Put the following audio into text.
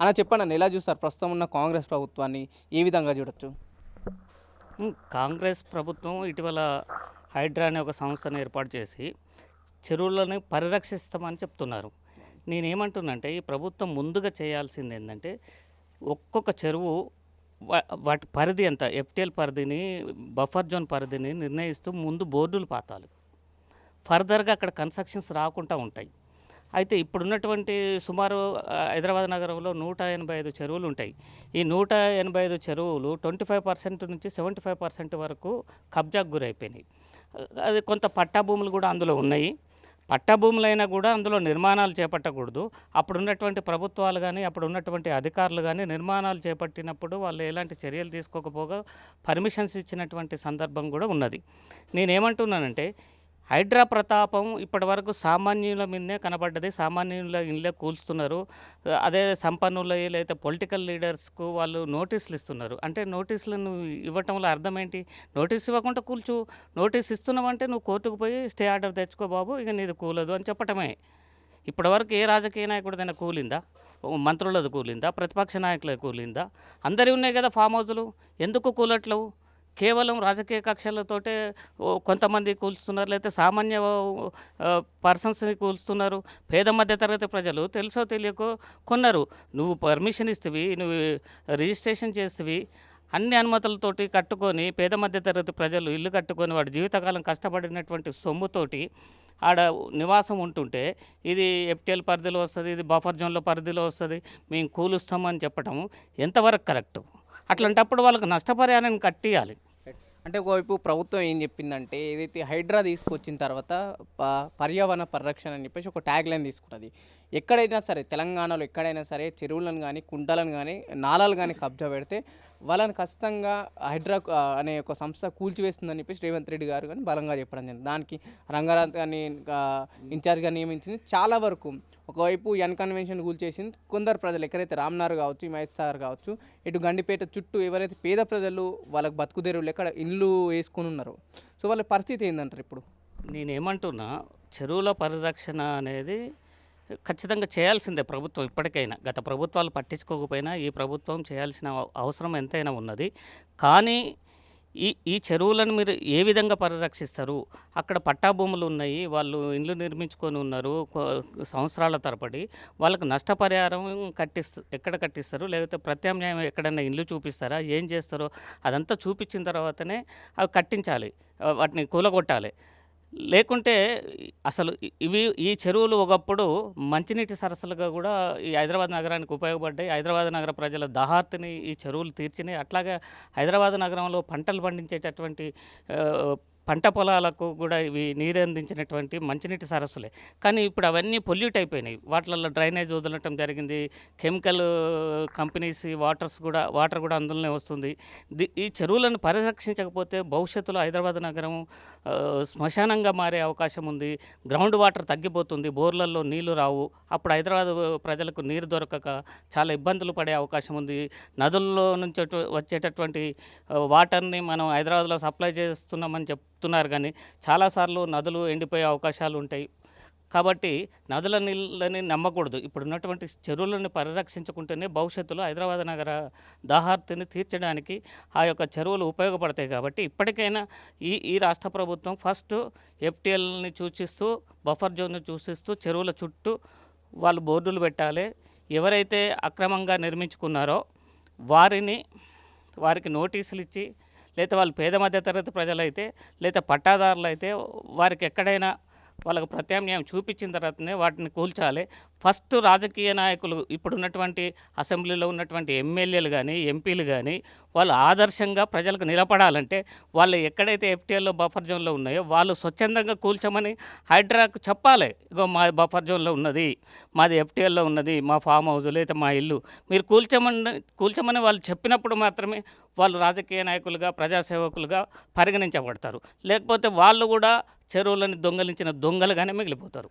అలా చెప్పండి ఎలా చూస్తారు? ప్రస్తుతం ఉన్న కాంగ్రెస్ ప్రభుత్వాన్ని ఏ విధంగా చూడొచ్చు? కాంగ్రెస్ ప్రభుత్వం ఇటీవల హైడ్రా అనే ఒక సంస్థను ఏర్పాటు చేసి చెరువులను పరిరక్షిస్తామని చెప్తున్నారు. నేనేమంటున్నంటే ఈ ప్రభుత్వం ముందుగా చేయాల్సింది ఏంటంటే ఒక్కొక్క చెరువు వాటి పరిధి ఎంత? ఎఫ్టీఎల్ పరిధిని బఫర్ జోన్ పరిధిని నిర్ణయిస్తూ ముందు బోర్డులు పాతాలి. ఫర్దర్గా అక్కడ కన్స్ట్రక్షన్స్ రాకుండా ఉంటాయి. అయితే ఇప్పుడున్నటువంటి సుమారు హైదరాబాద్ నగరంలో నూట ఎనభై ఐదు చెరువులు ఉంటాయి. ఈ నూట ఎనభై ఐదు చెరువులు ట్వంటీ ఫైవ్ పర్సెంట్ నుంచి సెవెంటీ ఫైవ్ పర్సెంట్ వరకు కబ్జాకు గురైపోయినాయి. అది కొంత పట్టా భూములు కూడా అందులో ఉన్నాయి. పట్టా భూములైనా కూడా అందులో నిర్మాణాలు చేపట్టకూడదు. అప్పుడు ఉన్నటువంటి ప్రభుత్వాలు కానీ అప్పుడు ఉన్నటువంటి అధికారులు కానీ నిర్మాణాలు చేపట్టినప్పుడు వాళ్ళు ఎలాంటి చర్యలు తీసుకోకపోగా పర్మిషన్స్ ఇచ్చినటువంటి సందర్భం కూడా ఉన్నది. నేనేమంటున్నానంటే హైడ్రా ప్రతాపం ఇప్పటివరకు సామాన్యుల మీదనే కనబడ్డది. సామాన్యుల ఇళ్ళే కూల్స్తున్నారు అదే సంపన్నుల లేదా పొలిటికల్ లీడర్స్కు వాళ్ళు నోటీసులు ఇస్తున్నారు. అంటే నోటీసులను ఇవ్వటంలో అర్థం ఏంటి? నోటీస్ ఇవ్వకుండా కూల్చు. నోటీస్ ఇస్తున్నావంటే నువ్వు కోర్టుకు పోయి స్టే ఆర్డర్ తెచ్చుకో బాబు ఇక నీది కూలదు అని చెప్పటమే. ఇప్పటివరకు ఏ రాజకీయ నాయకుడిదైనా కూలిందా? ఓ మంత్రులది కూలిందా? ప్రతిపక్ష నాయకులది కూలిందా? అందరి ఉన్నాయి కదా ఫామ్ హౌజులు ఎందుకు కూలట్లేవు? కేవలం రాజకీయ కక్షలతోటే కొంతమంది కూల్స్తున్నారు లేకపోతే సామాన్య పర్సన్స్ని కూల్స్తున్నారు. పేద మధ్య తరగతి ప్రజలు తెలుసో తెలియకో కొన్నారు. నువ్వు పర్మిషన్ ఇస్తవి నువ్వు రిజిస్ట్రేషన్ చేస్తవి అన్ని అనుమతులతోటి కట్టుకొని పేద మధ్య తరగతి ప్రజలు ఇల్లు కట్టుకొని వాడి జీవితకాలం కష్టపడినటువంటి సొమ్ముతోటి ఆడ నివాసం ఉంటుంటే ఇది ఎఫ్టీఎల్ పరిధిలో వస్తుంది ఇది బఫర్ జోన్లో పరిధిలో వస్తుంది మేము కూలుస్తామని చెప్పటం ఎంతవరకు కరెక్ట్? అట్లాంటప్పుడు వాళ్ళకి నష్టపరిహారాన్ని కట్టియాలి. అంటే ఒకవైపు ప్రభుత్వం ఏం చెప్పిందంటే ఏదైతే హైడ్రా తీసుకొచ్చిన తర్వాత ప- పర్యావరణ పరిరక్షణ అని చెప్పేసి ఒక ట్యాగ్ లైన్ తీసుకున్నది ఎక్కడైనా సరే తెలంగాణలో ఎక్కడైనా సరే చెరువులను కానీ కుంటలను కానీ నాలాలు కానీ కబ్జా పెడితే వాళ్ళని ఖచ్చితంగా హైడ్రా అనే ఒక సంస్థ కూల్చివేస్తుందని చెప్పేసి రేవంత్ రెడ్డి గారు కానీ బలంగా చెప్పడం జరిగింది. దానికి రంగారాజ్ గారిని ఇన్ఛార్జ్గా నియమించింది. చాలా వరకు ఒకవైపు ఎన్ కన్వెన్షన్ కూల్చేసింది. కొందరు ప్రజలు ఎక్కడైతే రామ్నార్ కావచ్చు ఈ మహేష్ కావచ్చు ఇటు గండిపేట చుట్టూ ఎవరైతే పేద ప్రజలు వాళ్ళకి బతుకుదేరు ఎక్కడ ఇల్లు వేసుకొని ఉన్నారు సో వాళ్ళ పరిస్థితి ఏంటంటారు ఇప్పుడు? నేనేమంటున్నా చెరువుల పరిరక్షణ అనేది ఖచ్చితంగా చేయాల్సిందే ప్రభుత్వం ఇప్పటికైనా. గత ప్రభుత్వాలు పట్టించుకోకపోయినా ఈ ప్రభుత్వం చేయాల్సిన అవసరం ఎంతైనా ఉన్నది. కానీ ఈ ఈ చెరువులను మీరు ఏ విధంగా పరిరక్షిస్తారు? అక్కడ పట్టా భూములు ఉన్నాయి వాళ్ళు ఇండ్లు నిర్మించుకొని ఉన్నారు సంవత్సరాల తరబడి. వాళ్ళకు నష్టపరిహారం కట్టిస్తారు ఎక్కడ కట్టిస్తారు? లేకపోతే ప్రత్యామ్నాయం ఎక్కడైనా ఇల్లు చూపిస్తారా? ఏం చేస్తారో? అదంతా చూపించిన తర్వాతనే అవి కట్టించాలి. వాటిని కూలగొట్టాలి. లేకుంటే అసలు ఇవి ఈ చెరువులు ఒకప్పుడు మంచినీటి సరస్సులుగా కూడా ఈ హైదరాబాద్ నగరానికి ఉపయోగపడ్డాయి. హైదరాబాద్ నగర ప్రజల దాహార్తిని ఈ చెరువులు తీర్చినాయి. అట్లాగే హైదరాబాద్ నగరంలో పంటలు పండించేటటువంటి పంట పొలాలకు కూడా ఇవి నీరు అందించినటువంటి మంచినీటి సరస్సులే. కానీ ఇప్పుడు అవన్నీ పొల్యూట్ అయిపోయినాయి. వాటిలలో డ్రైనేజ్ వదలటం జరిగింది. కెమికల్ కంపెనీస్ వాటర్స్ కూడా వాటర్ కూడా అందులోనే వస్తుంది. ఈ చెరువులను పరిరక్షించకపోతే భవిష్యత్తులో హైదరాబాద్ నగరం శ్మశానంగా మారే అవకాశం ఉంది. గ్రౌండ్ వాటర్ తగ్గిపోతుంది. బోర్లలో నీళ్ళు రావు. అప్పుడు హైదరాబాద్ ప్రజలకు నీరు దొరకక చాలా ఇబ్బందులు పడే అవకాశం ఉంది. నదుల్లో నుంచి వచ్చేటటువంటి వాటర్ని మనం హైదరాబాద్లో సప్లై చేస్తున్నామని చెప్తున్నారు కానీ చాలాసార్లు నదులు ఎండిపోయే అవకాశాలు ఉంటాయి. కాబట్టి నదుల నీళ్ళని నమ్మకూడదు. ఇప్పుడు ఉన్నటువంటి చెరువులను పరిరక్షించుకుంటేనే భవిష్యత్తులో హైదరాబాద్ నగర దాహార్తిని తీర్చడానికి ఆ యొక్క చెరువులు ఉపయోగపడతాయి కాబట్టి ఇప్పటికైనా ఈ ఈ రాష్ట్ర ప్రభుత్వం ఫస్ట్ ఎఫ్టీఎల్ని సూచిస్తూ బఫర్ జోన్ను సూచిస్తూ చెరువుల చుట్టూ వాళ్ళు బోర్డులు పెట్టాలి. ఎవరైతే అక్రమంగా నిర్మించుకున్నారో వారిని వారికి నోటీసులు ఇచ్చి లేదా వాళ్ళు పేద మధ్య తరగతి ప్రజలైతే లేదా పట్టాదారులు అయితే వారికి ఎక్కడైనా వాళ్ళకు ప్రత్యామ్నాయం చూపించిన తర్వాతనే వాటిని కూల్చాలి. ఫస్ట్ రాజకీయ నాయకులు ఇప్పుడున్నటువంటి అసెంబ్లీలో ఉన్నటువంటి ఎమ్మెల్యేలు కానీ ఎంపీలు కానీ వాళ్ళు ఆదర్శంగా ప్రజలకు నిలబడాలంటే వాళ్ళు ఎక్కడైతే ఎఫ్టీఎల్లో బఫర్ జోన్లో ఉన్నాయో వాళ్ళు స్వచ్ఛందంగా కూల్చమని హైడ్రాకు చెప్పాలి. ఇగో మా బఫర్ జోన్లో ఉన్నది మాది ఎఫ్టీఎల్లో ఉన్నది మా ఫామ్ హౌస్ లేదా మా ఇల్లు. మీరు కూల్చమని కూల్చమని వాళ్ళు చెప్పినప్పుడు మాత్రమే వాళ్ళు రాజకీయ నాయకులుగా ప్రజాసేవకులుగా పరిగణించబడతారు. లేకపోతే వాళ్ళు కూడా చెరువులను దొంగలించిన దొంగలుగానే మిగిలిపోతారు.